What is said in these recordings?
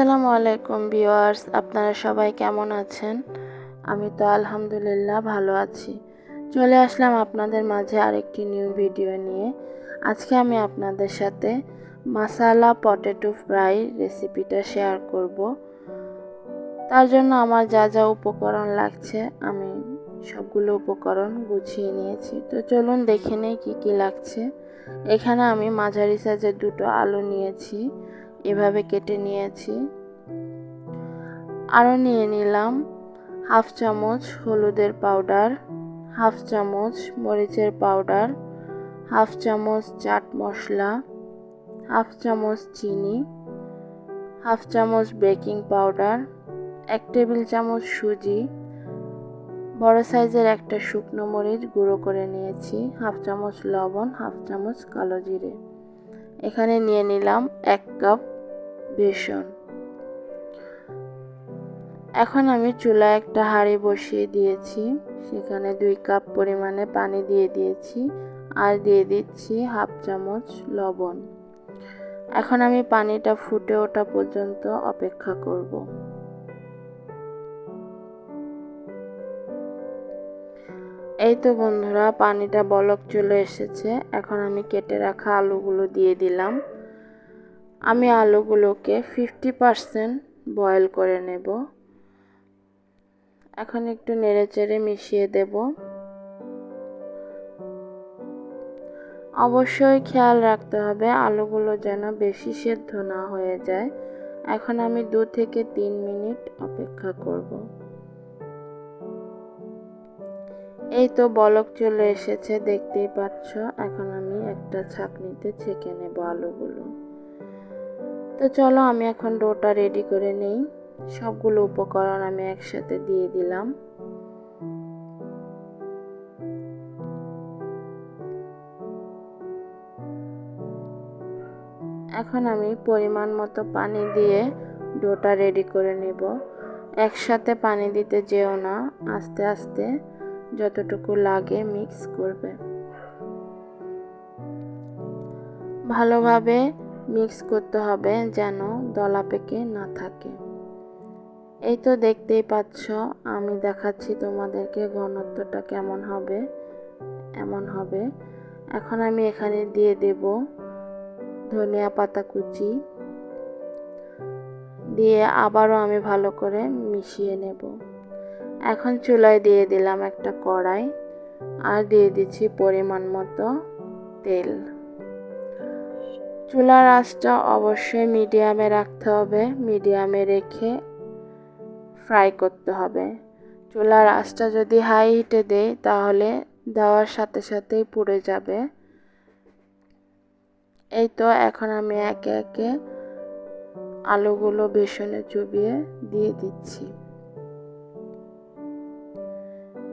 আসসালামু আলাইকুম ভিউয়ার্স, আপনারা সবাই কেমন আছেন? আমি তো আলহামদুলিল্লাহ ভালো আছি। চলে আসলাম আপনাদের মাঝে আরেকটি নিউ ভিডিও নিয়ে। আজকে আমি আপনাদের সাথে মাসালা পটেটো ফ্রাই রেসিপিটা শেয়ার করব। তার জন্য আমার যা যা উপকরণ লাগছে, আমি সবগুলো উপকরণ গুছিয়ে নিয়েছি। তো চলুন দেখে নেই কী কী লাগছে। এখানে আমি মাঝারি সাইজের দুটো আলু নিয়েছি। এভাবে কেটে নিয়েছি। আরও নিয়ে নিলাম হাফ চামচ হলুদের পাউডার, হাফ চামচ মরিচের পাউডার, হাফ চামচ চাট মশলা, হাফ চামচ চিনি, হাফ চামচ বেকিং পাউডার, এক টেবিল চামচ সুজি, বড় সাইজের একটা শুকনো মরিচ গুঁড়ো করে নিয়েছি, হাফ চামচ লবণ, হাফ চামচ কালো জিরে। এখানে নিয়ে নিলাম এক কাপ বেসন। এখন আমি চুলায় একটা হাঁড়ি বসিয়ে দিয়েছি। সেখানে দুই কাপ পরিমাণে পানি দিয়ে দিয়েছি আর দিয়ে দিচ্ছি হাফ চামচ লবণ। এখন আমি পানিটা ফুটে ওঠা পর্যন্ত অপেক্ষা করব। এই তো বন্ধুরা, পানিটা বলক চলে এসেছে। এখন আমি কেটে রাখা আলুগুলো দিয়ে দিলাম। আমি আলুগুলোকে ফিফটি পারসেন্ট বয়েল করে নেব। এখন একটু নেড়েচেড়ে মিশিয়ে দেব। অবশ্যই খেয়াল রাখতে হবে আলুগুলো যেন বেশি সেদ্ধ না হয়ে যায়। এখন আমি দু থেকে তিন মিনিট অপেক্ষা করব। এই তো বলক চলে এসেছে, দেখতেই পাচ্ছ। এখন আমি একটা ছাকনিতে ছেঁকে নেব আলুগুলো। তো চলো আমি এখন ডোটা রেডি করে নেই। সবগুলো উপকরণ আমি একসাথে দিয়ে দিলাম। এখন আমি পরিমাণ মতো পানি দিয়ে ডোটা রেডি করে নেব। একসাথে পানি দিতে যেও না, আস্তে আস্তে যতটুকু লাগে মিক্স করবে। ভালোভাবে মিক্স করতে হবে যেন দলা পেকে না থাকে। এই তো দেখতেই পাচ্ছ, আমি দেখাচ্ছি তোমাদেরকে ঘনত্বটা কেমন হবে, এমন হবে। এখন আমি এখানে দিয়ে দেব ধনিয়া পাতা কুচি। দিয়ে আবারও আমি ভালো করে মিশিয়ে নেব। এখন চুলায় দিয়ে দিলাম একটা কড়াই, আর দিয়ে দিচ্ছি পরিমাণ মতো তেল। চুলার আঁচটা অবশ্যই মিডিয়ামে রাখতে হবে। মিডিয়ামে রেখে ফ্রাই করতে হবে। চুলার আঁচটা যদি হাই হিটে দেই, তাহলে দেওয়ার সাথে সাথেই পুড়ে যাবে। এই তো এখন আমি একে একে আলুগুলো বেসনে চুবিয়ে দিয়ে দিচ্ছি।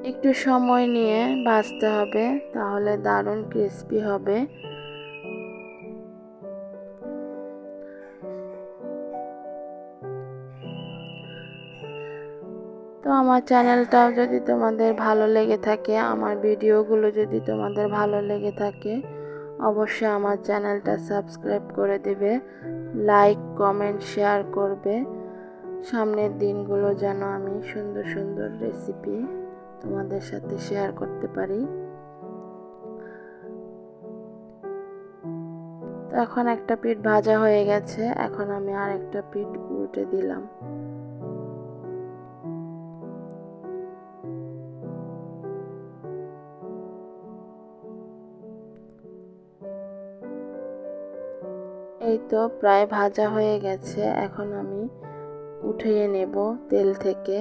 একটু সময় নিয়ে ভাজতে হবে, তাহলে দারুণ ক্রিস্পি হবে। তো আমার চ্যানেলটাও যদি তোমাদের ভালো লেগে থাকে, আমার ভিডিওগুলো যদি তোমাদের ভালো লেগে থাকে, অবশ্যই আমার চ্যানেলটা সাবস্ক্রাইব করে দেবে, লাইক, কমেন্ট, শেয়ার করবে। সামনের দিনগুলো যেন আমি সুন্দর সুন্দর রেসিপি তোমাদের সাথে শেয়ার করতে পারি। তো এখন একটা পিঠ ভাজা হয়ে গেছে, এখন আমি আর একটা পিঠ উল্টে দিলাম। এই তো প্রায় ভাজা হয়ে গেছে। এখন আমি উঠিয়ে নেব তেল থেকে।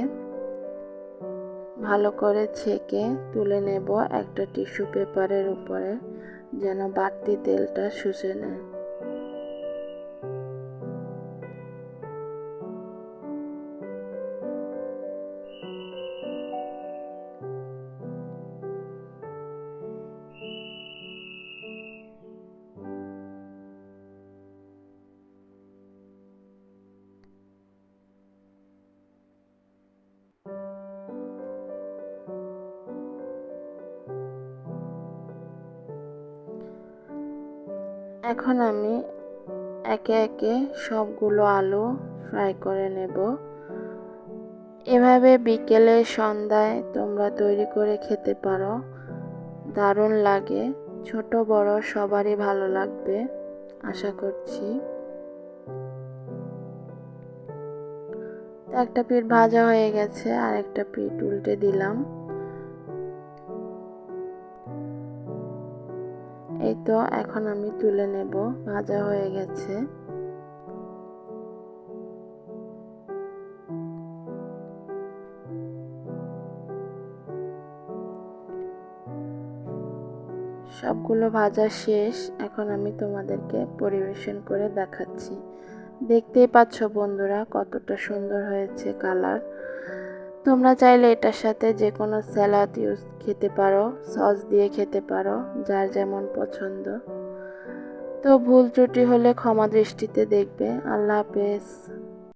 ভালো করে ছেঁকে তুলে নেব একটা টিস্যু পেপারের উপরে, যেন বাড়তি তেলটা শুষে নেয়। এখন আমি একে একে সবগুলো আলু ফ্রাই করে নেব। এভাবে বিকেলে সন্ধ্যায় তোমরা তৈরি করে খেতে পারো। দারুণ লাগে। ছোট, বড়, সবারই ভালো লাগবে, আশা করছি। একটা পিঠ ভাজা হয়ে গেছে আর একটা পিঠ উল্টে দিলাম। তো এখন আমি তুলে নেব, ভাজা হয়ে গেছে। সবগুলো ভাজা শেষ, এখন আমি তোমাদেরকে পরিবেশন করে দেখাচ্ছি। দেখতেই পাচ্ছ বন্ধুরা, কতটা সুন্দর হয়েছে কালার। তোমরা চাইলে এটার সাথে যে কোনো স্যালাদ ইউজ খেতে পারো, সস দিয়ে খেতে পারো, যার যেমন পছন্দ। তো ভুল ত্রুটি হলে ক্ষমা দৃষ্টিতে দেখবে। আল্লাহ হাফেজ।